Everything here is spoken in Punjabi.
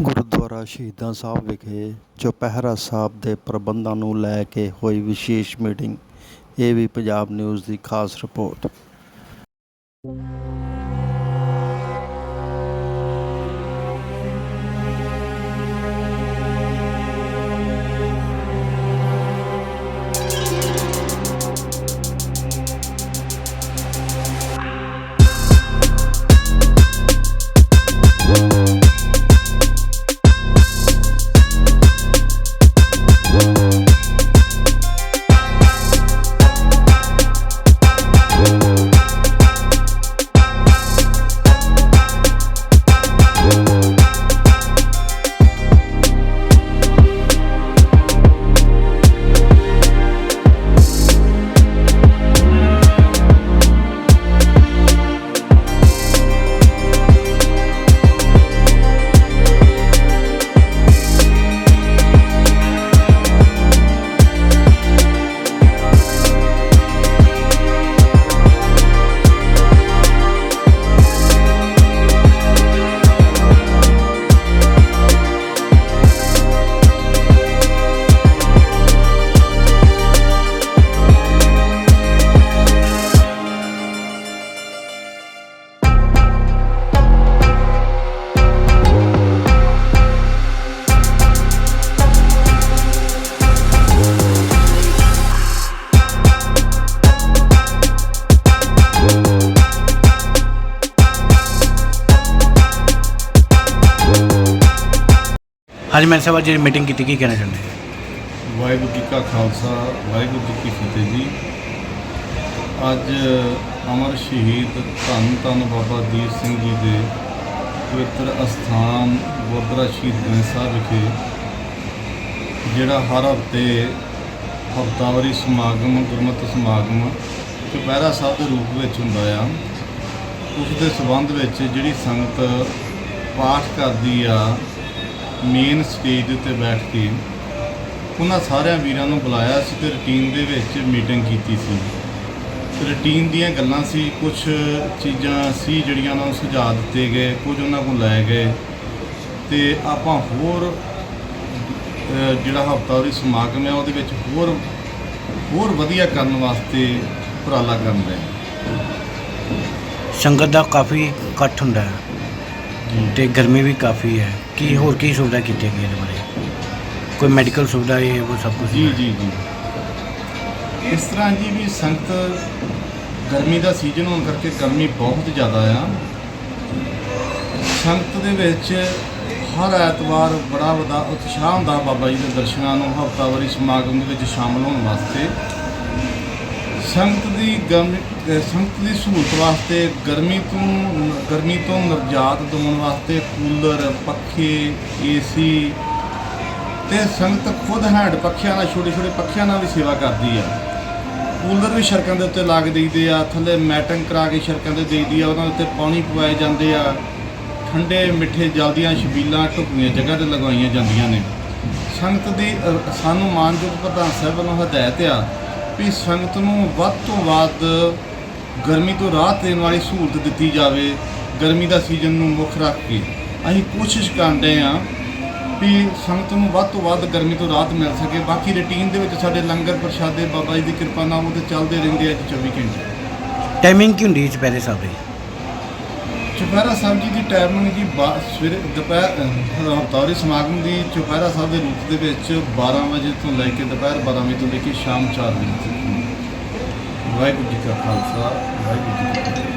ਗੁਰਦੁਆਰਾ ਸ਼ਹੀਦਾਂ ਸਾਹਿਬ ਵਿਖੇ ਚੁਪਹਿਰਾ ਸਾਹਿਬ ਦੇ ਪ੍ਰਬੰਧਾਂ ਨੂੰ ਲੈ ਕੇ ਹੋਈ ਵਿਸ਼ੇਸ਼ ਮੀਟਿੰਗ, ਇਹ ਵੀ ਪੰਜਾਬ ਨਿਊਜ਼ ਦੀ ਖਾਸ ਰਿਪੋਰਟ। ਅੱਜ ਮੈਂ ਸਾਹਿਬ ਜਿਹੜੀ ਮੀਟਿੰਗ ਕੀਤੀ, ਕੀ ਕਹਿਣਾ ਚਾਹੁੰਦੇ ਹੋ? ਵਾਹਿਗੁਰੂ ਜੀ ਕਾ ਖਾਲਸਾ, ਵਾਹਿਗੁਰੂ ਜੀ ਕੀ ਫਤਿਹ ਜੀ ਅੱਜ ਅਮਰ ਸ਼ਹੀਦ ਧੰਨ ਧੰਨ ਬਾਬਾ ਦੀਪ ਸਿੰਘ ਜੀ ਦੇ ਪਵਿੱਤਰ ਅਸਥਾਨ ਗੁਰਦੁਆਰਾ ਸ਼ਹੀਦ ਗੰਜ ਸਾਹਿਬ ਵਿਖੇ, ਜਿਹੜਾ ਹਰ ਹਫ਼ਤੇ ਹਫ਼ਤਾਵਾਰੀ ਸਮਾਗਮ, ਗੁਰਮਤਿ ਸਮਾਗਮ ਚੁਪਹਿਰਾ ਸਾਹਿਬ ਦੇ ਰੂਪ ਵਿੱਚ ਹੁੰਦਾ ਆ ਉਸ ਦੇ ਸਬੰਧ ਵਿੱਚ ਜਿਹੜੀ ਸੰਗਤ ਪਾਠ ਕਰਦੀ ਆ ਮੇਨ ਸਟੇਜ ਦੇ ਉੱਤੇ ਬੈਠ ਕੇ ਉਹਨਾਂ ਸਾਰਿਆਂ ਵੀਰਾਂ ਨੂੰ ਬੁਲਾਇਆ ਸੀ ਤੇ ਰੁਟੀਨ ਦੇ ਵਿੱਚ ਮੀਟਿੰਗ ਕੀਤੀ ਸੀ। ਰੁਟੀਨ ਦੀਆਂ ਗੱਲਾਂ ਸੀ ਕੁਝ ਚੀਜ਼ਾਂ ਸੀ ਜਿਹੜੀਆਂ ਉਹਨਾਂ ਨੂੰ ਸੁਝਾਅ ਦਿੱਤੇ ਗਏ, ਕੁਝ ਉਹਨਾਂ ਕੋਲ ਲੈ ਗਏ। ਤੇ ਆਪਾਂ ਹੋਰ ਜਿਹੜਾ ਹਫ਼ਤਾਵਾਰੀ ਸਮਾਗਮ ਹੈ, ਉਹਦੇ ਵਿੱਚ ਹੋਰ ਹੋਰ ਵਧੀਆ ਕਰਨ ਵਾਸਤੇ ਉਪਰਾਲਾ ਕਰਨ ਰਹੇ ਸੰਗਤ ਦਾ ਕਾਫੀ ਇਕੱਠ ਹੁੰਦਾ ਹੈ। ਤੇ ਗਰਮੀ ਵੀ ਕਾਫੀ ਹੈ। ਕੀ ਹੋਰ ਕੀ ਸੁਵਿਧਾ ਕੀਤੀ ਗਈ ਇਹਦੇ ਬਾਰੇ? ਕੋਈ ਮੈਡੀਕਲ ਸੁਵਿਧਾ ਇਹ ਉਹ ਸਭ ਕੁਝ ਜੀ ਜੀ ਜੀ। ਇਸ ਤਰ੍ਹਾਂ ਜੀ ਵੀ ਸੰਗਤ ਗਰਮੀ ਦਾ ਸੀਜ਼ਨ ਹੋਣ ਕਰਕੇ ਗਰਮੀ ਬਹੁਤ ਜ਼ਿਆਦਾ ਆ। ਸੰਗਤ ਦੇ ਵਿੱਚ ਹਰ ਐਤਵਾਰ ਬੜਾ ਵੱਡਾ ਉਤਸ਼ਾਹ ਹੁੰਦਾ ਬਾਬਾ ਜੀ ਦੇ ਦਰਸ਼ਨਾਂ ਨੂੰ ਹਫ਼ਤਾਵਾਰੀ ਸਮਾਗਮ ਦੇ ਵਿੱਚ ਸ਼ਾਮਲ ਹੋਣ ਵਾਸਤੇ। ਸੰਗਤ ਦੀ ਗਰਮੀ ਸੰਗਤ ਦੀ ਸਹੂਲਤ ਵਾਸਤੇ ਗਰਮੀ ਤੋਂ ਗਰਮੀ ਤੋਂ ਨਵਜਾਤ ਦਿਵਾਉਣ ਵਾਸਤੇ ਕੂਲਰ, ਪੱਖੇ, ਏਸੀ ਤੇ ਸੰਗਤ ਖੁਦ ਹੈਂਡ ਪੱਖਿਆਂ ਨਾਲ, ਛੋਟੇ ਛੋਟੇ ਪੱਖਿਆਂ ਨਾਲ ਵੀ ਸੇਵਾ ਕਰਦੀ ਆ। ਕੂਲਰ ਵੀ ਸੜਕਾਂ ਦੇ ਉੱਤੇ ਲਾ ਕੇ ਦੇਈਦੇ ਆ, ਥੱਲੇ ਮੈਟਿੰਗ ਕਰਾ ਕੇ ਸੜਕਾਂ ਤੇ ਦੇਈਦੀ ਆ, ਉਹਨਾਂ ਉੱਤੇ ਪਾਣੀ ਪਵਾਏ ਜਾਂਦੇ ਆ। ਠੰਡੇ, ਮਿੱਠੇ, ਜਲਦੀਆਂ ਛਬੀਲਾਂ, ਢੁਕਵੀਆਂ ਜਗ੍ਹਾ ਤੇ ਲਗਾਈਆਂ ਜਾਂਦੀਆਂ ਨੇ। ਸੰਗਤ ਦੀ ਸਾਨੂੰ ਮਾਨਯੋਗ ਪ੍ਰਧਾਨ ਸਾਹਿਬ ਵੱਲੋਂ ਹਦਾਇਤ ਆ ਵੀ ਸੰਗਤ ਨੂੰ ਵੱਧ ਤੋਂ ਵੱਧ ਗਰਮੀ ਤੋਂ ਰਾਹਤ ਦੇਣ ਵਾਲੀ ਸਹੂਲਤ ਦਿੱਤੀ ਜਾਵੇ, ਗਰਮੀ ਦਾ ਸੀਜ਼ਨ ਨੂੰ ਮੁੱਖ ਰੱਖ ਕੇ। ਅਸੀਂ ਕੋਸ਼ਿਸ਼ ਕਰਦੇ ਹਾਂ ਵੀ ਸੰਗਤ ਨੂੰ ਵੱਧ ਤੋਂ ਵੱਧ ਗਰਮੀ ਤੋਂ ਰਾਹਤ ਮਿਲ ਸਕੇ। ਬਾਕੀ ਰੁਟੀਨ ਦੇ ਵਿੱਚ ਸਾਡੇ ਲੰਗਰ ਪ੍ਰਸ਼ਾਦੇ, ਬਾਬਾ ਜੀ ਦੀ ਕਿਰਪਾ ਨਾਲ ਉਹ ਤੇ ਚੱਲਦੇ ਰਹਿੰਦੇ ਆ ਜੀ 24 ਘੰਟੇ। ਟਾਈਮਿੰਗ ਕੀ ਹੁੰਦੀ ਹੈ ਚੁਪਹਿਰੇ ਸਾਹਿਬ ਦੀ? ਚੁਪਹਿਰਾ ਸਾਹਿਬ ਜੀ ਦੀ ਟਾਈਮਿੰਗ ਜੀ ਬਾ- ਸਵੇਰੇ ਦੁਪਹਿਰ ਹਫਤਾਰੀ ਸਮਾਗਮ ਦੀ ਚੁਪਹਿਰਾ ਸਾਹਿਬ ਦੇ ਰੂਪ ਦੇ ਵਿੱਚ 12 ਵਜੇ ਤੋਂ ਲੈ ਕੇ ਦੁਪਹਿਰ 12 ਵਜੇ ਤੋਂ ਲੈ ਕੇ ਸ਼ਾਮ 4 ਵਜੇ ਤੱਕ। ਵਾਹਿਗੁਰੂ ਜੀ ਕਾ ਖਾਲਸਾ, ਵਾਹਿਗੁਰੂ ਜੀ ਕੀ ਫਤਿਹ।